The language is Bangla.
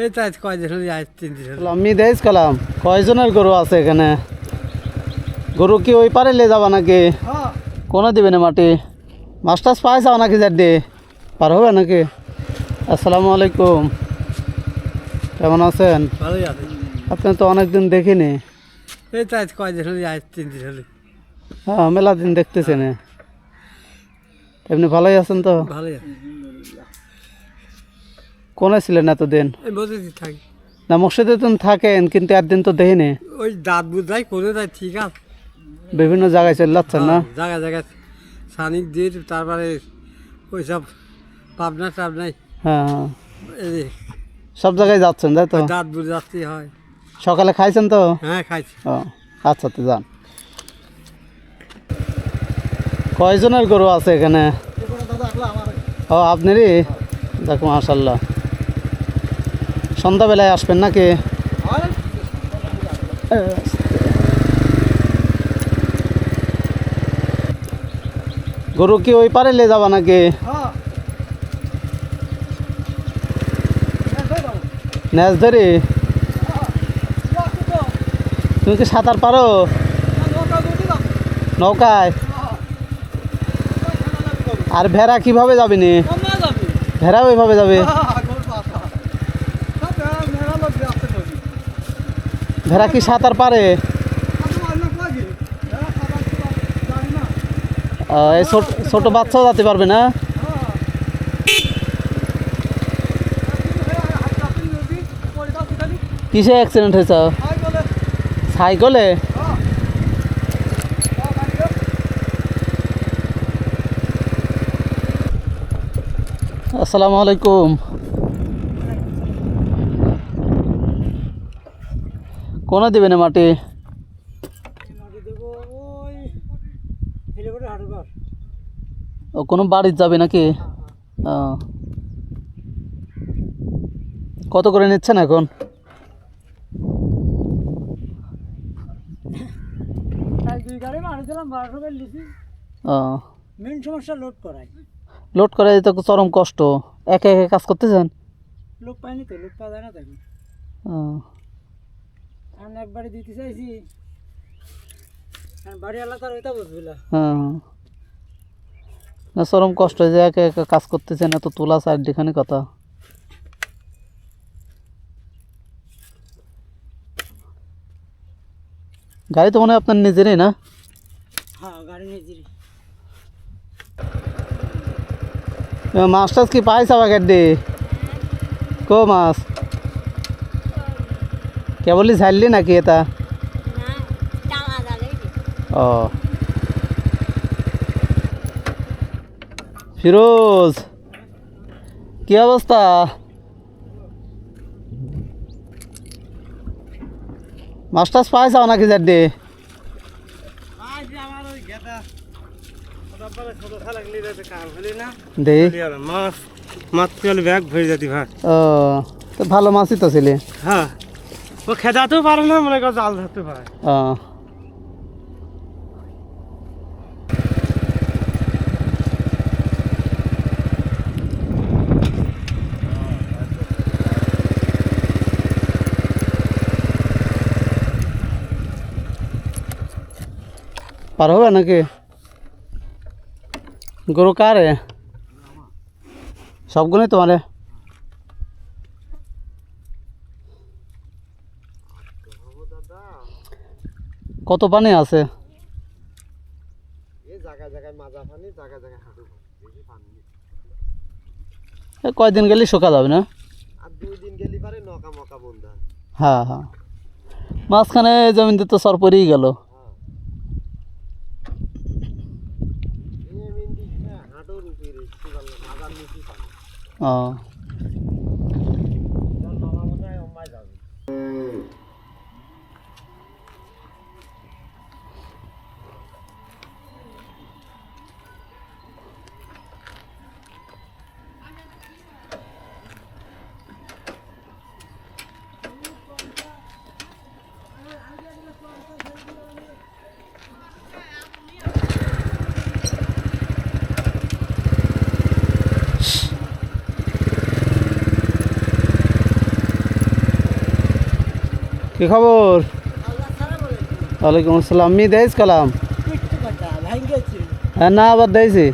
এই তো আজ কয়দিন হলে আজ তিন দিন হলো। আমি দেশ কালাম কয়জনের গরু আছে এখানে? গরু কি ওই পারে লে যাবা নাকি? কোনো দিবে না মাটি? মাছ টাছ পাই যাও নাকি যার পার হবে নাকি? আসসালামু আলাইকুম। কেমন আছেন? ভালোই আপনি তো অনেকদিন দেখিনি। এই তো আজ কয়দিন হলে আজ তিন দিন হলো। হ্যাঁ মেলা দিন দেখতেছেন। এমনি ভালোই আছেন তো? ভালোই আছে। কোনে ছিলেন এতদিন বসেছি থাকি। না মসজিদে তো থাকেন কিন্তু একদিন তো দেখিনি ওই দাঁত বুঝাই করে দেয় ঠিক আছে। বিভিন্ন জায়গায় চলে যাচ্ছেন না? জায়গা জায়গায় সানিক দিয়ে তারপরে ওই সব পাবনা টাবনাই। হ্যাঁ হ্যাঁ। এই সব জায়গায় যাচ্ছেন তাই তো? ওই দাঁত বুঝাতে হয়। সকালে খাইছেন তো? হ্যাঁ খাইছি। ও আচ্ছা তো যান। কয়জনের গরু আছে এখানে? ও আপনারই? দেখো মাশাল্লাহ সন্ধ্যাবেলায় আসবেন নাকি? গরু কি ওই পারে লে যাবা নাকি? নেজ ধরি। তুমি কি সাঁতার পারো? নৌকায়? আর ভেড়া কীভাবে যাবে নি? ভেড়া ওইভাবে যাবে? ভেড়া কি সাঁতার পারে? এই ছোট বাচ্চাও যেতে পারবে না? কিসে অ্যাক্সিডেন্ট হয়েছে? সাইকেলে? আসসালামু আলাইকুম। কোনে দিবেন মাটি? ও কোনো বাড়ির যাবে নাকি? কত করে নিচ্ছেন এখন? মেন লোড করাই। তো চরম কষ্ট। একে একে কাজ করতেছেন? লোক পাইনি তো লোক পাওয়া যায় না ও। আমি একবারে দিতে চাইছি। বাড়ি আল্লাহ তার ওইটা বুঝবিলা হ্যাঁ। না চরম কষ্ট যে একে একে কাজ করতেছেন এত তোলা সাইড যেখানে কথা। গাড়ি তো মনে হয় আপনার নিজেরই না? হ্যাঁ গাড়ি নিজেরই। মাছ টাছ কি পাইছা বাগের দি কো মাছ? কেবলই ঝাইলি নাকি এটা? ও। ফিরোজ কি অবস্থা? মাছ টাছ পাইছাও নাকি যার দি আমার ওই গেটা ছোট খেলা গেলে কাম হলি না দে। মাছ মাছ পেলে ব্যাগ ভরে যেতে ভাই। ও তো ভালো মাছই তো ছিলে। হ্যাঁ। ও খেদাতেও পারে না মনে কর জাল ধরতে পারে পার হবে নাকি গরু কারে সবগুলোই তোমারে কত পানি আছে এই জায়গায় জায়গায় মাজা পানি জায়গায় জায়গায় হাঁটু বেশি পানি নেই। এ কয়দিন গেলে শুকা যাবে না? আর দুই দিন গেলি পারে নকা মকা বন্ধ। হয়। হ্যাঁ। হ্যাঁ মাঝখানে জমিন তো সর পরেই গেল। এই কি খবর? ওয়ালাইকুম আসসালাম। আমি দেইস কালাম। হ্যাঁ না আবার দেইছি।